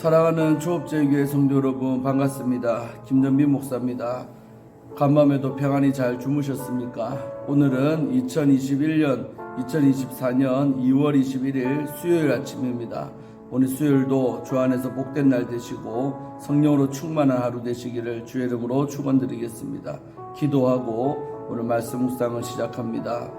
사랑하는 초업제교회 성도 여러분 반갑습니다. 김전빈 목사입니다. 간밤에도 평안히 잘 주무셨습니까? 오늘은 2021년 2024년 2월 21일 수요일 아침입니다. 오늘 수요일도 주 안에서 복된 날 되시고 성령으로 충만한 하루 되시기를 주의 이름으로 축원드리겠습니다. 기도하고 오늘 말씀 묵상을 시작합니다.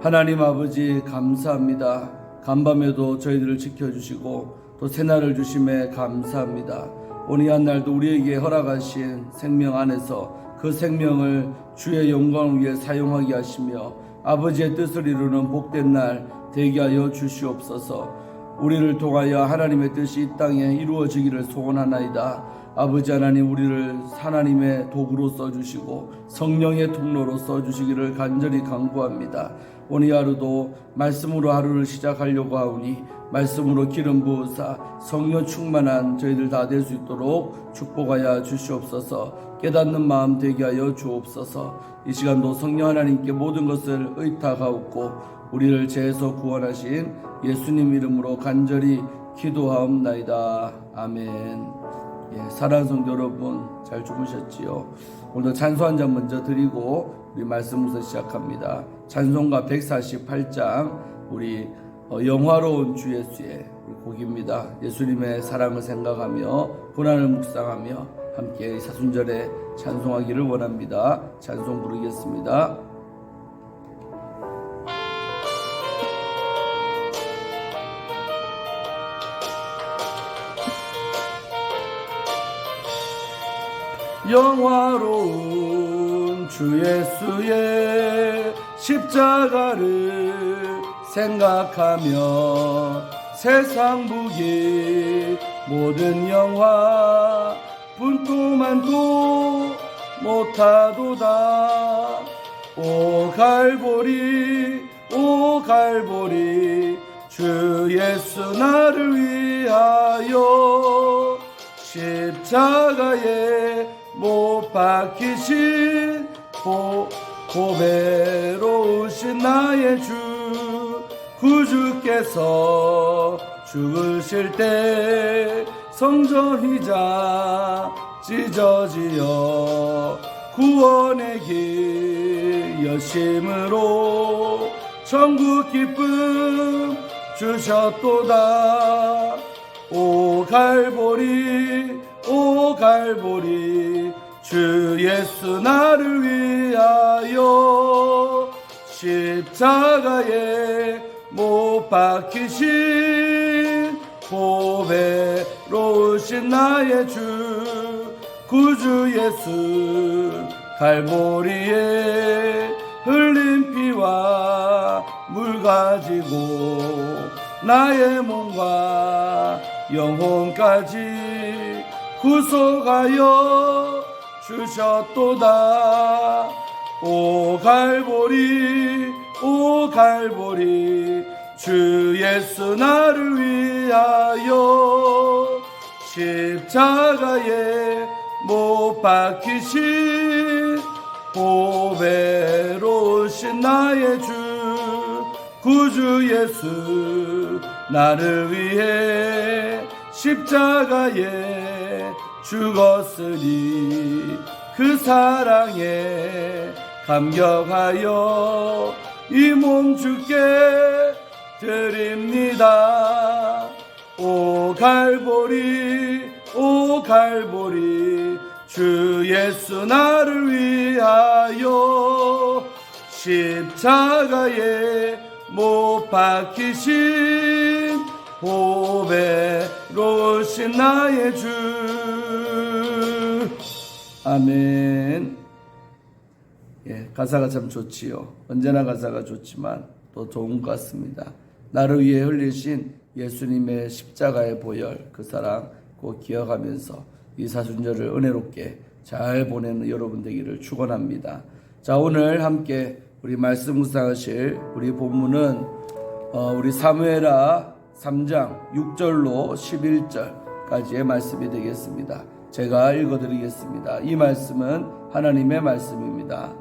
하나님 아버지 감사합니다. 간밤에도 저희들을 지켜주시고 또 새날을 주심에 감사합니다. 오늘 이 한 날도 우리에게 허락하신 생명 안에서 그 생명을 주의 영광을 위해 사용하게 하시며 아버지의 뜻을 이루는 복된 날 되게 하여 주시옵소서. 우리를 통하여 하나님의 뜻이 이 땅에 이루어지기를 소원하나이다. 아버지 하나님 우리를 하나님의 도구로 써주시고 성령의 통로로 써주시기를 간절히 간구합니다. 오늘 하루도 말씀으로 하루를 시작하려고 하오니 말씀으로 기름 부으사 성령 충만한 저희들 다 될 수 있도록 축복하여 주시옵소서 깨닫는 마음 되게 하여 주옵소서 이 시간도 성령 하나님께 모든 것을 의탁하옵고 우리를 죄에서 구원하신 예수님 이름으로 간절히 기도하옵나이다 아멘 예, 사랑하는 성도 여러분 잘 주무셨지요? 오늘도 찬송 한 잔 먼저 드리고 우리 말씀부터 시작합니다. 찬송가 148장 우리 어, 영화로운 주 예수의 곡입니다. 예수님의 사랑을 생각하며 고난을 묵상하며 함께 이 사순절에 찬송하기를 원합니다. 찬송 부르겠습니다. 영화로운 주 예수의 십자가를 생각하며 세상 부기 모든 영화 분토만도 못하도다. 오 갈보리 오 갈보리 주 예수 나를 위하여 십자가에 못 박히신 고, 고배로우신 나의 주 구주께서 죽으실 때 성전이자 찢어지어 구원의 길 여심으로 천국 기쁨 주셨도다. 오 갈보리 오 갈보리 주 예수 나를 위하여 십자가에 못 박히신 고배로우신 나의 주 구주 예수 갈보리에 흘린 피와 물 가지고 나의 몸과 영혼까지 구속하여 주셨도다. 오 갈보리 오 갈보리 주 예수 나를 위하여 십자가에 못 박히신 고배로우신 나의 주 구주 예수 나를 위해 십자가에 죽었으니 그 사랑에 감격하여 이 몸 주께 드립니다. 오 갈보리 오 갈보리 주 예수 나를 위하여 십자가에 못 박히신 보배로우신 나의 주. 아멘 예, 가사가 참 좋지요 언제나 가사가 좋지만 또 좋은 것 같습니다 나를 위해 흘리신 예수님의 십자가의 보혈 그 사랑 꼭 기억하면서 이 사순절을 은혜롭게 잘 보내는 여러분 되기를 축원합니다. 자 오늘 함께 우리 말씀 묵상하실 우리 본문은 어, 우리 사무엘하 3장 6절로 11절까지의 말씀이 되겠습니다. 제가 읽어드리겠습니다. 이 말씀은 하나님의 말씀입니다.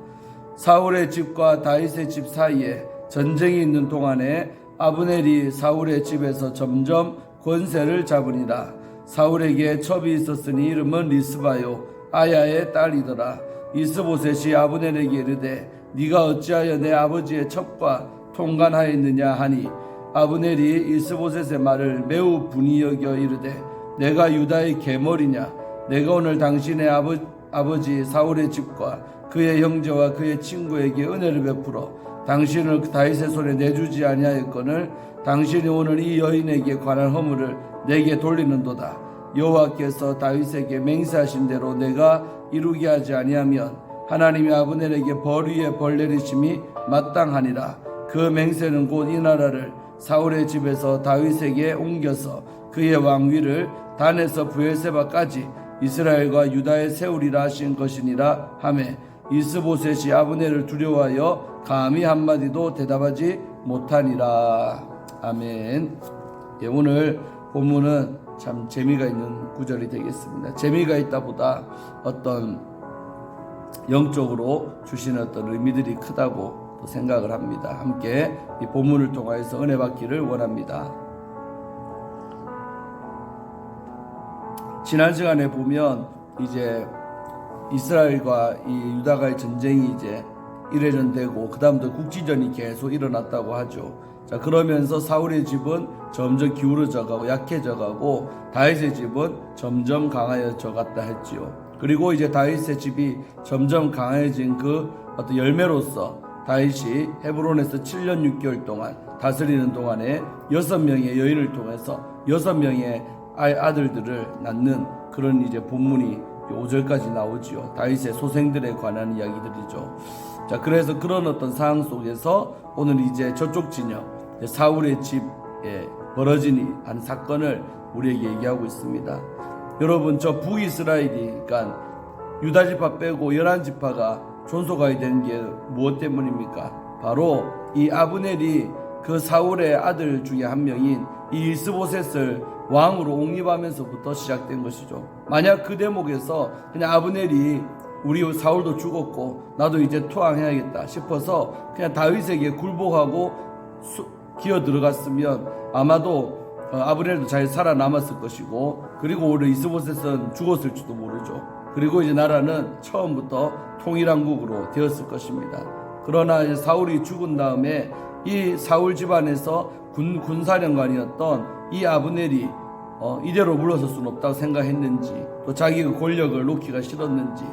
사울의 집과 다윗의 집 사이에 전쟁이 있는 동안에 아브넬이 사울의 집에서 점점 권세를 잡으니라. 사울에게 첩이 있었으니 이름은 리스바요 아야의 딸이더라. 이스보셋이 아브넬에게 이르되 네가 어찌하여 내 아버지의 첩과 통관하였느냐 하니? 아브넬이 이스보셋의 말을 매우 분이 여겨 이르되 내가 유다의 계머리냐 내가 오늘 당신의 아버, 아버지 사울의 집과 그의 형제와 그의 친구에게 은혜를 베풀어 당신을 다윗의 손에 내주지 아니하였거늘 당신이 오늘 이 여인에게 관한 허물을 내게 돌리는도다. 여호와께서 다윗에게 맹세하신 대로 내가 이루게 하지 아니하면 하나님이 아브넬에게 벌 위에 벌 내리심이 마땅하니라. 그 맹세는 곧 이 나라를 사울의 집에서 다윗에게 옮겨서 그의 왕위를 단에서 부엘세바까지 이스라엘과 유다에 세우리라 하신 것이니라 하매 이스보셋이 아브넬을 두려워하여 감히 한마디도 대답하지 못하니라 아멘 예, 오늘 본문은 참 재미가 있는 구절이 되겠습니다 재미가 있다보다 어떤 영적으로 주시는 어떤 의미들이 크다고 또 생각을 합니다. 함께 이 본문을 통하여서 은혜 받기를 원합니다. 지난 시간에 보면 이제 이스라엘과 이 유다가의 전쟁이 이제 1회전 되고 그 다음부터 국지전이 계속 일어났다고 하죠. 자 그러면서 사울의 집은 점점 기울어져 가고 약해져 가고 다윗의 집은 점점 강하여져 갔다 했지요. 그리고 이제 다윗의 집이 점점 강해진 그 어떤 열매로서 다윗이 헤브론에서 7년 6개월 동안 다스리는 동안에 여섯 명의 여인을 통해서 여섯 명의 아이 아들들을 낳는 그런 이제 본문이 5절까지 나오지요. 다윗의 소생들에 관한 이야기들이죠. 자, 그래서 그런 어떤 상황 속에서 오늘 이제 저쪽 진영 사울의 집에 벌어진 한 사건을 우리에게 얘기하고 있습니다. 여러분 저 북이스라엘이 그러니까 유다 지파 빼고 열한 지파가 존속하게 된 게 무엇 때문입니까? 바로 이 아브넬이 그 사울의 아들 중에 한 명인 이 이스보셋을 왕으로 옹립하면서부터 시작된 것이죠. 만약 그 대목에서 그냥 아브넬이 우리 사울도 죽었고 나도 이제 투항해야겠다 싶어서 그냥 다윗에게 굴복하고 수, 기어 들어갔으면 아마도 어, 아브넬도 잘 살아남았을 것이고 그리고 오히려 이스보셋은 죽었을지도 모르죠. 그리고 이제 나라는 처음부터 통일왕국으로 되었을 것입니다. 그러나 사울이 죽은 다음에 이 사울 집안에서 군 군사령관이었던 이 아브넬이 어, 이대로 물러설 수는 없다고 생각했는지 또 자기가 권력을 놓기가 싫었는지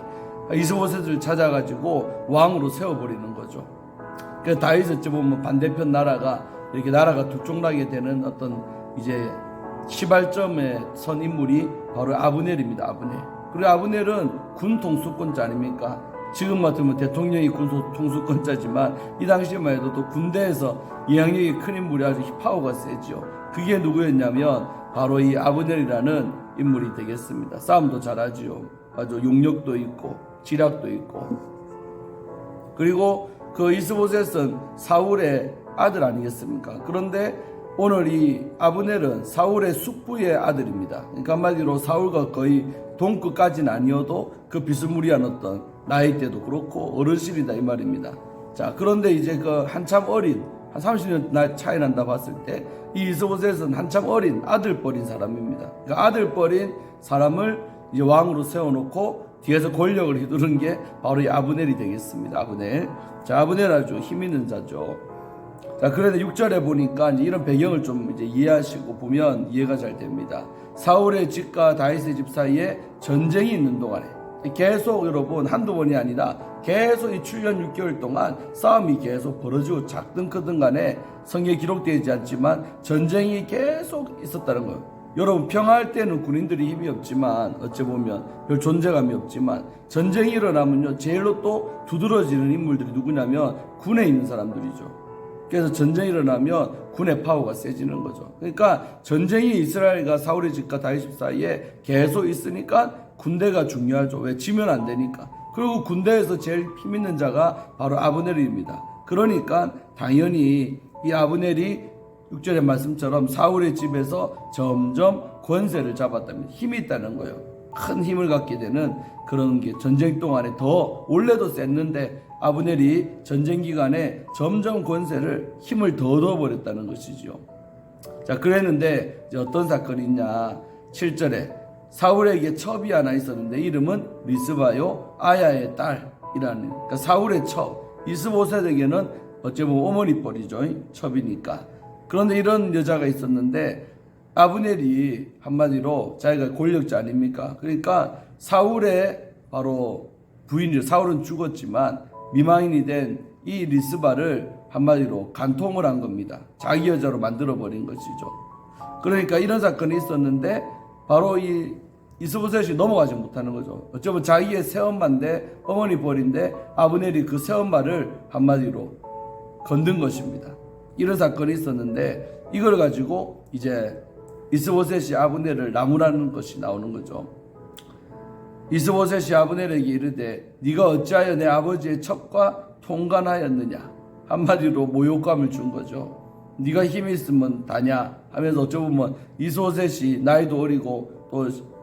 이스보셋을 찾아가지고 왕으로 세워버리는 거죠. 다윗은 어찌 보면 반대편 나라가 이렇게 나라가 두쪽 나게 되는 어떤 이제 시발점에 선 인물이 바로 아브넬입니다. 아브넬. 그리고 아브넬은 군 통수권자 아닙니까? 지금 같으면 대통령이 군 통수권자지만 이 당시만 해도 또 군대에서 영향력이 큰 인물이 아주 파워가 세죠. 그게 누구였냐면 바로 이 아브넬이라는 인물이 되겠습니다. 싸움도 잘하지요. 아주 용력도 있고 지략도 있고 그리고 그 이스보셋은 사울의 아들 아니겠습니까? 그런데 오늘 이 아브넬은 사울의 숙부의 아들입니다. 그러니까 한마디로 사울과 거의 동급까지는 아니어도 그 비스무리한 어떤 나이 때도 그렇고 어르신이다 이 말입니다. 자 그런데 이제 그 한참 어린 한 30년 나 차이 난다 봤을 때 이 이스보셋은 한참 어린 아들뻘인 사람입니다. 그러니까 아들뻘인 사람을 이제 왕으로 세워놓고 뒤에서 권력을 휘두른 게 바로 이 아브넬이 되겠습니다. 아브넬. 자 아브넬 아주 힘 있는 자죠. 자, 그런데 6절에 보니까 이런 배경을 좀 이제 이해하시고 보면 이해가 잘 됩니다. 사울의 집과 다윗의 집 사이에 전쟁이 있는 동안에 계속 여러분 한두 번이 아니라 계속 이 7년 6개월 동안 싸움이 계속 벌어지고 작든 크든 간에 성경에 기록되지 않지만 전쟁이 계속 있었다는 거예요. 여러분 평화할 때는 군인들이 힘이 없지만 어찌 보면 별 존재감이 없지만 전쟁이 일어나면요 제일로 또 두드러지는 인물들이 누구냐면 군에 있는 사람들이죠. 그래서 전쟁이 일어나면 군의 파워가 세지는 거죠. 그러니까 전쟁이 이스라엘과 사울의 집과 다윗 집 사이에 계속 있으니까 군대가 중요하죠. 왜 지면 안 되니까. 그리고 군대에서 제일 힘 있는 자가 바로 아브넬입니다. 그러니까 당연히 이 아브넬이 6절의 말씀처럼 사울의 집에서 점점 권세를 잡았다면 힘이 있다는 거예요. 큰 힘을 갖게 되는 그런 게 전쟁 동안에 더 원래도 셌는데 아브넬이 전쟁 기간에 점점 권세를 힘을 더 얻어버렸다는 것이죠. 자, 그랬는데 어떤 사건이 있냐. 7절에 사울에게 첩이 하나 있었는데 이름은 리스바요 아야의 딸이라는. 그러니까 사울의 첩 이스보셋에게는 어찌 보면 어머니 뻘이죠 첩이니까. 그런데 이런 여자가 있었는데 아브넬이 한마디로 자기가 권력자 아닙니까? 그러니까 사울의 바로 부인이 사울은 죽었지만 미망인이 된 이 리스바를 한마디로 간통을 한 겁니다. 자기 여자로 만들어 버린 것이죠. 그러니까 이런 사건이 있었는데 바로 이 이스보셋이 넘어가지 못하는 거죠. 어쩌면 자기의 새엄마인데 어머니 벌인데 아브넬이 그 새엄마를 한마디로 건든 것입니다. 이런 사건이 있었는데 이걸 가지고 이제 이스보셋이 아브넬을 나무라는 것이 나오는 거죠. 이스보셋이 아브넬에게 이르되 네가 어찌하여 내 아버지의 첩과 통관하였느냐 한마디로 모욕감을 준 거죠. 네가 힘이 있으면 다냐 하면서 어쩌면 이스보셋이 나이도 어리고 또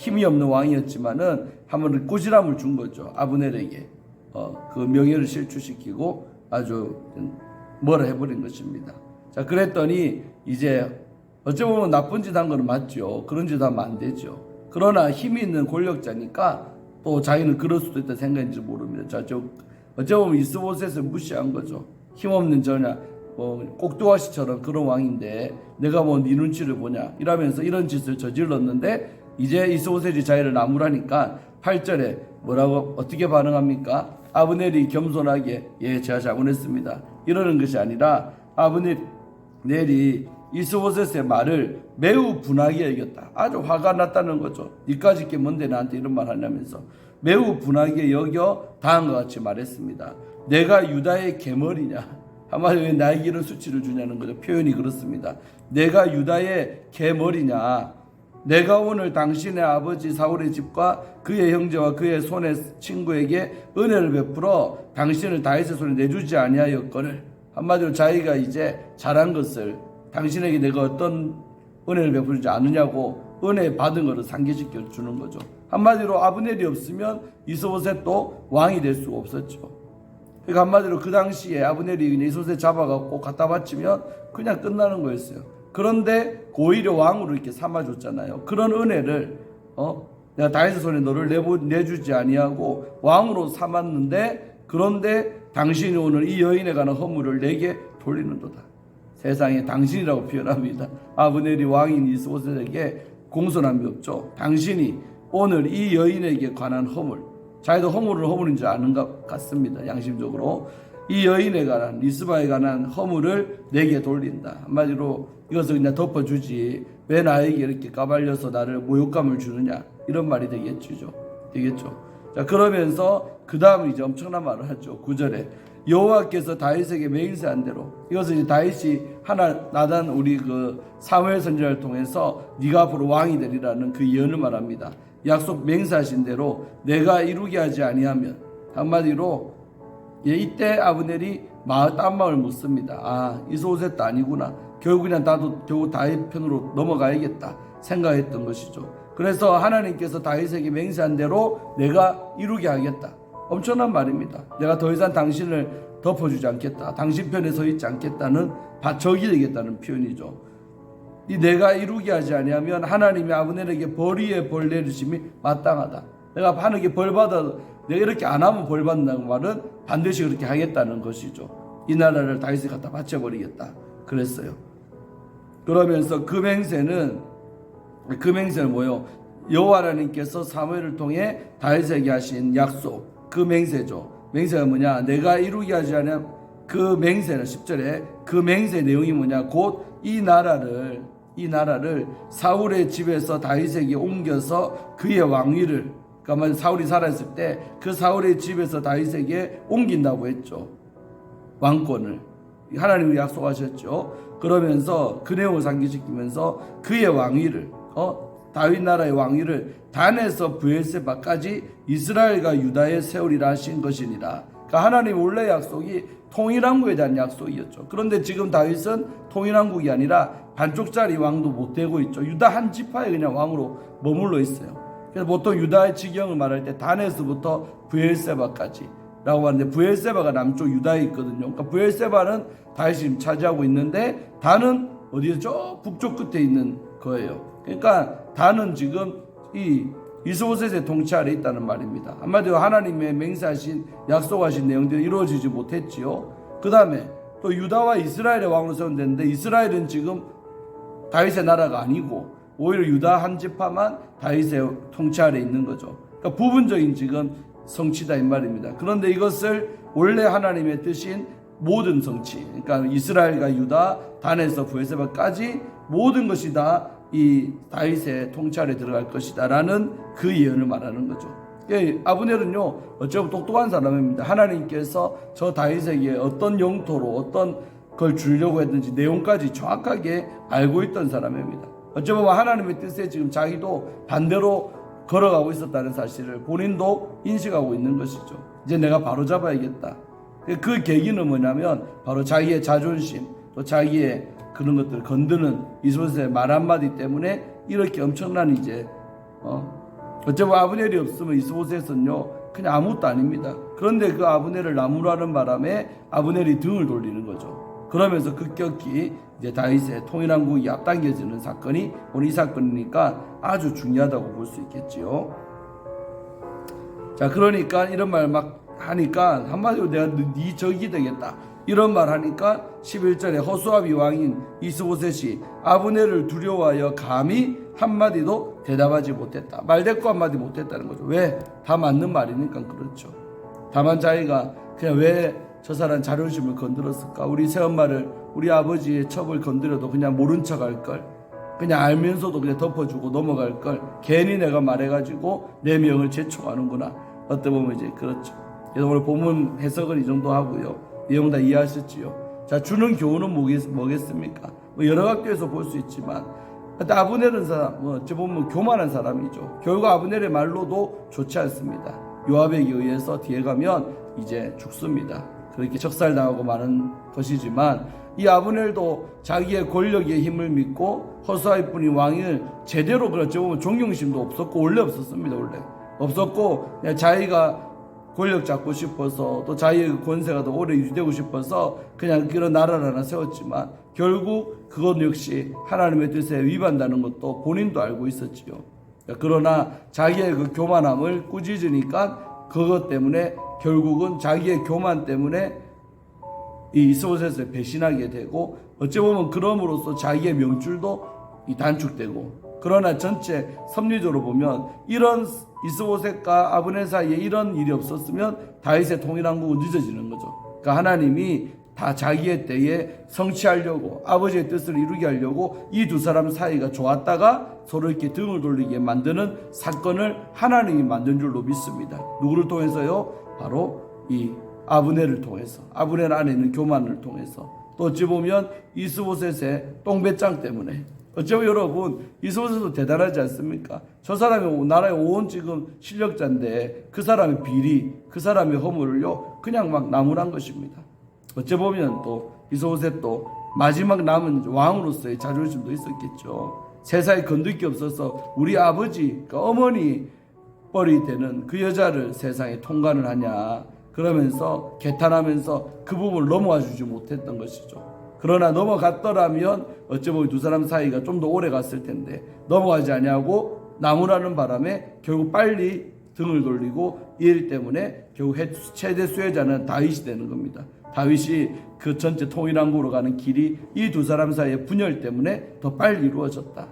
힘이 없는 왕이었지만은 한번 꾸지람을 준 거죠 아브넬에게 어, 그 명예를 실추시키고 아주 뭐라 해버린 것입니다. 자 그랬더니 이제 어찌 보면 나쁜 짓한 거는 맞죠. 그런 짓 하면 안 되죠. 그러나 힘이 있는 권력자니까 또 자기는 그럴 수도 있다 생각인지 모릅니다. 자, 저 어찌 보면 이스보셋을 무시한 거죠. 힘없는 저냐, 뭐 꼭두아씨처럼 그런 왕인데 내가 뭐 네 눈치를 보냐 이러면서 이런 짓을 저질렀는데 이제 이스보셋이 자기를 나무라니까 8절에 뭐라고 어떻게 반응합니까? 아브넬이 겸손하게 예 제가 잘못했습니다. 이러는 것이 아니라 아브넬이 이스보셋의 말을 매우 분하게 여겼다. 아주 화가 났다는 거죠. 니까지 게 뭔데 나한테 이런 말 하냐면서 매우 분하게 여겨 다음과 같이 말했습니다. 내가 유다의 개머리냐? 한마디로 왜 나에게 이런 수치를 주냐는 거죠. 표현이 그렇습니다. 내가 유다의 개머리냐? 내가 오늘 당신의 아버지 사울의 집과 그의 형제와 그의 손의 친구에게 은혜를 베풀어 당신을 다윗의 손에 내주지 아니하였거늘 한마디로 자기가 이제 잘한 것을 당신에게 내가 어떤 은혜를 베풀지 않느냐고 은혜 받은 것을 상기시켜 주는 거죠. 한마디로 아브넬이 없으면 이소보셋도 왕이 될 수가 없었죠. 그러니까 한마디로 그 당시에 아브넬이 이소셋 잡아갖고 갖다 바치면 그냥 끝나는 거였어요. 그런데 오히려 왕으로 이렇게 삼아줬잖아요. 그런 은혜를 어 내가 다윗의 손에 너를 내보, 내주지 아니하고 왕으로 삼았는데 그런데 당신이 오늘 이 여인에 관한 허물을 내게 돌리는도다. 세상에 당신이라고 표현합니다. 아브넬이 왕인 이스보셋에게 공손함이 없죠. 당신이 오늘 이 여인에게 관한 허물, 자기도 허물을 허물인 줄 아는 것 같습니다. 양심적으로 이 여인에 관한 리스바에 관한 허물을 내게 돌린다. 한마디로 이것을 그냥 덮어주지 왜 나에게 이렇게 까발려서 나를 모욕감을 주느냐 이런 말이 되겠죠. 되겠죠. 자 그러면서 그 다음 이제 엄청난 말을 하죠. 9절에 여호와께서 다윗에게 맹세한 대로 이것은 이제 다윗이 하나 나단 우리 그 사무엘 선지자를 통해서 네가 앞으로 왕이 되리라는 그 예언을 말합니다. 약속 맹세하신 대로 내가 이루게 하지 아니하면 한마디로 예, 이때 아브넬이 마을 딴 마을 묻습니다. 아 이소셋도 아니구나. 결국 그냥 나도 겨우 다윗 편으로 넘어가야겠다 생각했던 것이죠. 그래서 하나님께서 다윗에게 맹세한 대로 내가 이루게 하겠다. 엄청난 말입니다. 내가 더 이상 당신을 덮어주지 않겠다. 당신 편에 서 있지 않겠다는 바적이 되겠다는 표현이죠. 이 내가 이루게 하지 아니하면 하나님이 아브넬에게 벌 위에 벌 내리심이 마땅하다. 내가 하늘에게 벌 받아 내가 이렇게 안 하면 벌 받는다는 말은 반드시 그렇게 하겠다는 것이죠. 이 나라를 다윗에 갖다 바쳐버리겠다. 그랬어요. 그러면서 그 맹세는 그 맹세는 뭐요? 여호와 하나님께서 사무엘을 통해 다윗에게 하신 약속 그 맹세죠. 맹세가 뭐냐? 내가 이루게 하지 않으면 그 맹세는 10절에 그 맹세 내용이 뭐냐? 곧 이 나라를 이 나라를 사울의 집에서 다윗에게 옮겨서 그의 왕위를 그러니까 사울이 살아있을 때 그 사울의 집에서 다윗에게 옮긴다고 했죠. 왕권을 하나님이 약속하셨죠. 그러면서 그 내용을 상기시키면서 그의 왕위를 어 다윗 나라의 왕위를 단에서 부엘세바까지 이스라엘과 유다에 세우리라 하신 것이니라. 그러니까 하나님 원래 약속이 통일왕국에 대한 약속이었죠. 그런데 지금 다윗은 통일왕국이 아니라 반쪽짜리 왕도 못 되고 있죠. 유다 한 지파에 그냥 왕으로 머물러 있어요. 그래서 보통 유다의 지경을 말할 때 단에서부터 부엘세바까지 라고 하는데 부엘세바가 남쪽 유다에 있거든요. 그러니까 부엘세바는 다윗이 지금 차지하고 있는데 단은 어디에 저 북쪽 끝에 있는 거예요. 그러니까 다는 지금 이 이스보셋의 통치 아래 있다는 말입니다. 한마디로 하나님의 맹세하신 약속하신 내용들이 이루어지지 못했지요. 그 다음에 또 유다와 이스라엘의 왕으로 세운됐는데 이스라엘은 지금 다윗의 나라가 아니고 오히려 유다 한 지파만 다윗의 통치 아래 있는 거죠. 그러니까 부분적인 지금 성취다 이 말입니다. 그런데 이것을 원래 하나님의 뜻인 모든 성취, 그러니까 이스라엘과 유다, 단에서 부에세바까지 모든 것이 다 이 다윗의 아래 들어갈 것이다라는 그 예언을 말하는 거죠. 예, 아브넬은요 어쩌면 똑똑한 사람입니다. 하나님께서 저 다윗에게 어떤 영토로 어떤 걸 주려고 했는지 내용까지 정확하게 알고 있던 사람입니다. 어쩌면 하나님의 뜻에 지금 자기도 반대로 걸어가고 있었다는 사실을 본인도 인식하고 있는 것이죠. 이제 내가 바로 잡아야겠다. 그 계기는 뭐냐면 바로 자기의 자존심 또 자기의 그런 것들을 건드는 이소스의 말 한마디 때문에 이렇게 엄청난 이제 어 어쩌면 아브넬이 없으면 이스보셋은요 그냥 아무것도 아닙니다. 그런데 그 아브넬을 나무라는 바람에 아브넬이 등을 돌리는 거죠. 그러면서 급격히 이제 다윗의 통일왕국이 앞당겨지는 사건이 오늘 이 사건이니까 아주 중요하다고 볼 수 있겠지요. 자 그러니까 이런 말 막 하니까 한마디로 내가 네 적이 되겠다. 이런 말 하니까 11절에 허수아비 왕인 이스보셋이 아브넬을 두려워하여 감히 한마디도 대답하지 못했다. 말대꾸 한마디 못했다는 거죠. 왜? 다 맞는 말이니까 그렇죠. 다만 자기가 그냥 왜 저 사람 자존심을 건드렸을까? 우리 새엄마를 우리 아버지의 첩을 건드려도 그냥 모른 척 할 걸. 그냥 알면서도 그냥 덮어주고 넘어갈 걸. 괜히 내가 말해가지고 내 명을 제촉하는구나. 어떻게 보면 이제 그렇죠. 그래서 오늘 본문 해석을 이 정도 하고요. 내용 다 이해하셨지요. 자, 주는 교훈은 뭐겠, 뭐겠습니까? 뭐 여러 각도에서 볼 수 있지만, 근데 아브넬은 사람, 뭐, 어찌 보면 교만한 사람이죠. 결국 아브넬의 말로도 좋지 않습니다. 요압에게 의해서 뒤에 가면 이제 죽습니다. 그렇게 적살당하고 마는 것이지만, 이 아브넬도 자기의 권력의 힘을 믿고 허수아이 뿐이 왕을 제대로 그렇지 보면 존경심도 없었고, 원래 없었습니다, 원래. 없었고, 자기가 권력 잡고 싶어서 또 자기의 권세가 더 오래 유지되고 싶어서 그냥 그런 나라를 하나 세웠지만 결국 그것 역시 하나님의 뜻에 위반다는 것도 본인도 알고 있었지요. 그러나 자기의 그 교만함을 꾸짖으니까 그것 때문에 결국은 자기의 교만 때문에 이 이스보셋을 배신하게 되고 어찌 보면 그럼으로써 자기의 명줄도 이 단축되고 그러나 전체 섭리적으로 보면 이런 이스보셋과 아브넬 사이에 이런 일이 없었으면 다윗의 통일왕국은 늦어지는 거죠. 그러니까 하나님이 다 자기의 때에 성취하려고 아버지의 뜻을 이루게 하려고 이 두 사람 사이가 좋았다가 서로 이렇게 등을 돌리게 만드는 사건을 하나님이 만든 줄로 믿습니다. 누구를 통해서요? 바로 이 아브넬을 통해서 아브넬 안에 있는 교만을 통해서 또 어찌 보면 이스보셋의 똥배짱 때문에 어쩌면 여러분 이스보셋도 대단하지 않습니까? 저 사람이 나라의 온 지금 실력자인데 그 사람의 비리 그 사람의 허물을요 그냥 막 나무란 것입니다. 어찌 보면 또 이스보셋도 마지막 남은 왕으로서의 자존심도 있었겠죠. 세상에 건들 게 없어서 우리 아버지 그러니까 어머니 뻘이 되는 그 여자를 세상에 통관을 하냐 그러면서 개탄하면서 그 부분을 넘어와 주지 못했던 것이죠. 그러나 넘어갔더라면 어찌 보면 두 사람 사이가 좀 더 오래 갔을 텐데 넘어가지 아니하고 나무라는 바람에 결국 빨리 등을 돌리고 이 일 때문에 결국 최대 수혜자는 다윗이 되는 겁니다. 다윗이 그 전체 통일왕국으로 가는 길이 이 두 사람 사이의 분열 때문에 더 빨리 이루어졌다.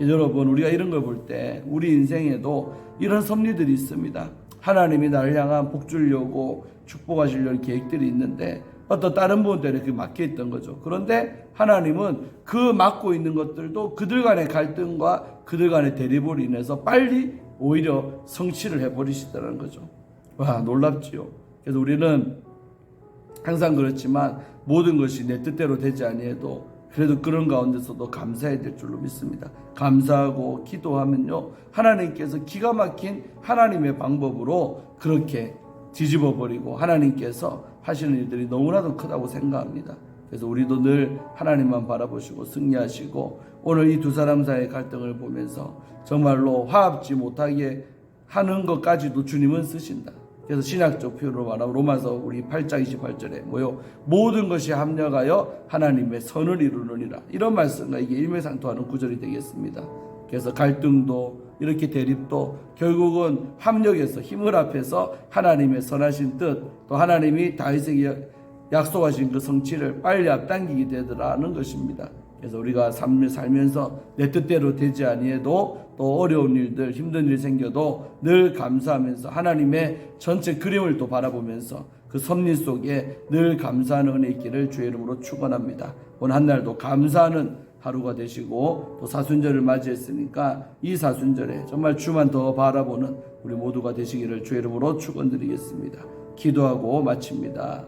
여러분 우리가 이런 걸 볼 때 우리 인생에도 이런 섭리들이 있습니다. 하나님이 나를 향한 복 주려고 축복하시려는 계획들이 있는데 어떤 다른 분들에 그 막혀 있던 거죠. 그런데 하나님은 그 막고 있는 것들도 그들 간의 갈등과 그들 간의 대립으로 인해서 빨리 오히려 성취를 해버리시다는 거죠. 와 놀랍지요. 그래서 우리는 항상 그렇지만 모든 것이 내 뜻대로 되지 아니해도 그래도 그런 가운데서도 감사해야 될 줄로 믿습니다. 감사하고 기도하면요. 하나님께서 기가 막힌 하나님의 방법으로 그렇게 뒤집어 버리고 하나님께서 하시는 일들이 너무나도 크다고 생각합니다. 그래서 우리도 늘 하나님만 바라보시고 승리하시고 오늘 이 두 사람 사이의 갈등을 보면서 정말로 화합지 못하게 하는 것까지도 주님은 쓰신다. 그래서 신학적 표현으로 말하면 로마서 우리 8장 28절에 뭐요 모든 것이 합력하여 하나님의 선을 이루느니라 이런 말씀과 이게 일맥상통하는 구절이 되겠습니다. 그래서 갈등도 이렇게 대립도 결국은 합력해서 힘을 합해서 하나님의 선하신 뜻 또 하나님이 다윗에게 약속하신 그 성취를 빨리 앞당기게 되더라는 것입니다. 그래서 우리가 삶을 살면서 내 뜻대로 되지 아니해도 또 어려운 일들 힘든 일이 생겨도 늘 감사하면서 하나님의 전체 그림을 또 바라보면서 그 섭리 속에 늘 감사하는 은혜 있기를 주의 이름으로 축원합니다. 오늘 한 날도 감사하는 하루가 되시고 또 사순절을 맞이했으니까 이 사순절에 정말 주만 더 바라보는 우리 모두가 되시기를 주의 이름으로 축원드리겠습니다. 기도하고 마칩니다.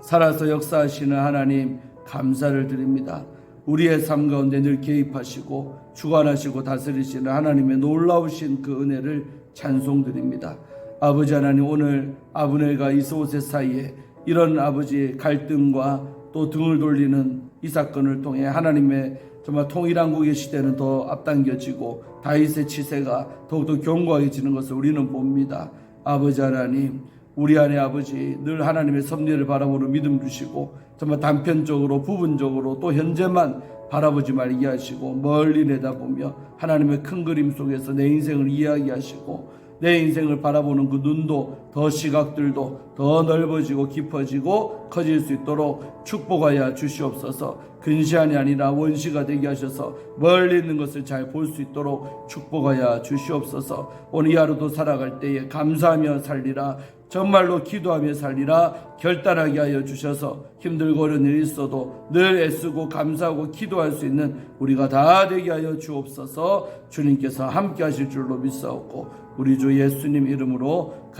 살아서 역사하시는 하나님 감사를 드립니다. 우리의 삶 가운데 늘 개입하시고 주관하시고 다스리시는 하나님의 놀라우신 그 은혜를 찬송드립니다. 아버지 하나님 오늘 아브넬과 이스오세 사이에 이런 아버지의 갈등과 또 등을 돌리는 이 사건을 통해 하나님의 정말 통일한국의 시대는 더 앞당겨지고 다윗의 치세가 더욱더 견고해지는 것을 우리는 봅니다. 아버지 하나님 우리 안에 아버지 늘 하나님의 섭리를 바라보는 믿음 주시고 정말 단편적으로 부분적으로 또 현재만 바라보지 말게 하시고 멀리 내다보며 하나님의 큰 그림 속에서 내 인생을 이야기하시고 내 인생을 바라보는 그 눈도 더 시각들도 더 넓어지고 깊어지고 커질 수 있도록 축복하여 주시옵소서. 근시안이 아니라 원시가 되게 하셔서 멀리 있는 것을 잘 볼 수 있도록 축복하여 주시옵소서. 오늘 이 하루도 살아갈 때에 감사하며 살리라. 정말로 기도하며 살리라. 결단하게 하여 주셔서 힘들고 어려운 일이 있어도 늘 애쓰고 감사하고 기도할 수 있는 우리가 다 되게 하여 주옵소서. 주님께서 함께 하실 줄로 믿사옵고 우리 주 예수님 이름으로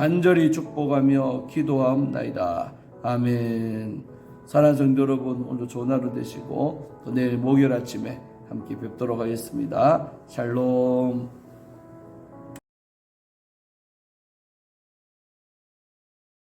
간절히 축복하며 기도하옵나이다. 아멘. 사랑하는 성도 여러분 오늘 좋은 하루 되시고 또 내일 목요일 아침에 함께 뵙도록 하겠습니다. 샬롬